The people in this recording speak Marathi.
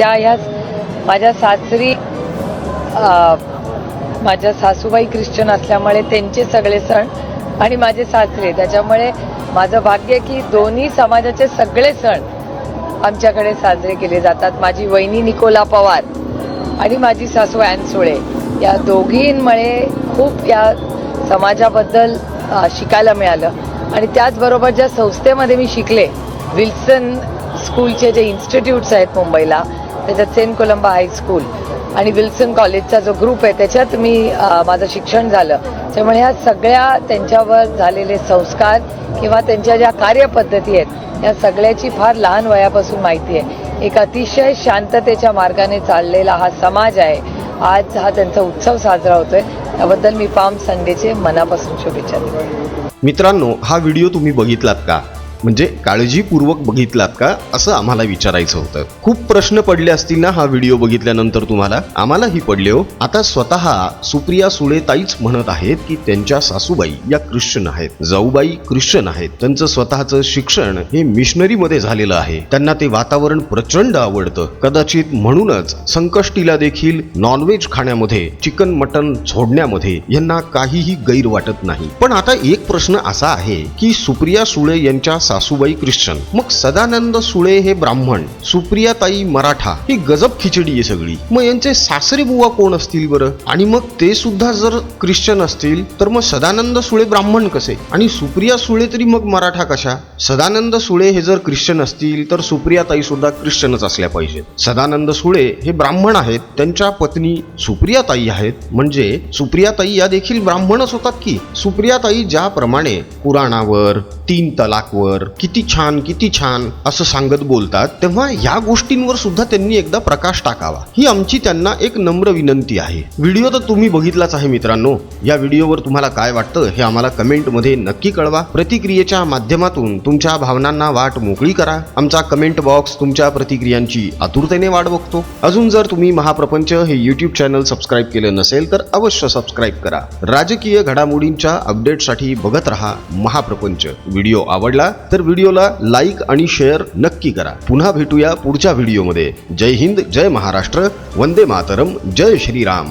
त्या ह्या माझ्या सासरी माझ्या सासूबाई ख्रिश्चन असल्यामुळे त्यांचे सगळे सण आणि माझे सासरे. त्याच्यामुळे माझं भाग्य की दोन्ही समाजाचे सगळे सण आमच्याकडे साजरे केले जातात. माझी वहिनी निकोला पवार आणि माझी सासू ॲन सुळे. या दोघींमुळे खूप या समाजाबद्दल शिकायला मिळालं. आणि त्याचबरोबर ज्या संस्थेमध्ये मी शिकले विल्सन स्कूलचे जे इन्स्टिट्यूट्स आहेत मुंबईला त्याच्यात सेंट कोलंबा हायस्कूल आणि विल्सन कॉलेजचा जो ग्रुप आहे त्याच्यात मी माझं शिक्षण झालं. त्यामुळे ह्या सगळ्या त्यांच्यावर झालेले संस्कार किंवा त्यांच्या ज्या कार्यपद्धती आहेत या सगळ्याची फार लहान वयापासून माहिती आहे. एक अतिशय शांततेच्या मार्गाने चाललेला हा समाज आहे. आज हा त्यांचा उत्सव साजरा होतोय. त्याबद्दल मी पाम संडेचे मनापासून शुभेच्छा मित्रांनो हा व्हिडिओ तुम्ही बघितलात का? म्हणजे काळजीपूर्वक बघितलात का असं आम्हाला विचारायचं होतं. खूप प्रश्न पडले असतील ना हा व्हिडिओ बघितल्यानंतर तुम्हाला? आम्हालाही पडले हो. आता स्वतः सुप्रिया सुळे ताईच म्हणत आहेत की त्यांच्या सासूबाई या ख्रिश्चन आहेत. जाऊबाई ख्रिश्चन आहेत. त्यांचं स्वतःचं शिक्षण हे मिशनरी मध्ये झालेलं आहे. त्यांना ते वातावरण प्रचंड आवडतं. कदाचित म्हणूनच संकष्टीला देखील नॉनव्हेज खाण्यामध्ये चिकन मटन झोडण्यामध्ये यांना काहीही गैर वाटत नाही. पण आता एक प्रश्न असा आहे की सुप्रिया सुळे यांच्या सासूबाई ख्रिश्चन. मग सदानंद सुळे हे ब्राह्मण सुप्रियाताई मराठा ही गजब खिचडी आहे सगळी. मग यांचे सासरे बुवा कोण असतील बरं? आणि मग ते सुद्धा जर ख्रिश्चन असतील तर मग सदानंद सुळे ब्राह्मण कसे? आणि सुप्रिया सुळे तरी मग मराठा कशा? सदानंद सुळे हे जर ख्रिश्चन असतील तर सुप्रियाताई सुद्धा ख्रिश्चनच असल्या पाहिजेत. सदानंद सुळे हे ब्राह्मण आहेत त्यांच्या पत्नी सुप्रियाताई आहेत. म्हणजे सुप्रियाताई या देखील ब्राह्मणच होतात की? सुप्रियाताई ज्याप्रमाणे पुराणावर तीन तलाकवर किती छान किती छान असं सांगत बोलतात तेव्हा या गोष्टींवर सुद्धा त्यांनी एकदा प्रकाश टाकावा. ही आमची त्यांना एक नम्र विनंती आहे. व्हिडिओ तर तुम्ही बघितलाच आहे मित्रांनो. या व्हिडिओवर तुम्हाला काय वाटतं हे आम्हाला कमेंटमध्ये नक्की कळवा. प्रतिक्रियेच्या माध्यमातून तुमच्या भावनांना वाट मोकळी करा. आमचा कमेंट बॉक्स तुमच्या प्रतिक्रियांची आतुरतेने वाट बघतो. अजून जर तुम्ही महाप्रपंच हे यूट्यूब चॅनल सबस्क्राईब केलं नसेल तर अवश्य सबस्क्राईब करा. राजकीय घडामोडींच्या अपडेटसाठी बघत रहा महाप्रपंच. व्हिडिओ आवडला तर व्हिडिओला लाईक आणि शेअर नक्की करा. पुन्हा भेटूया पुढच्या व्हिडिओमध्ये. जय हिंद जय महाराष्ट्र वंदे मातरम जय श्रीराम.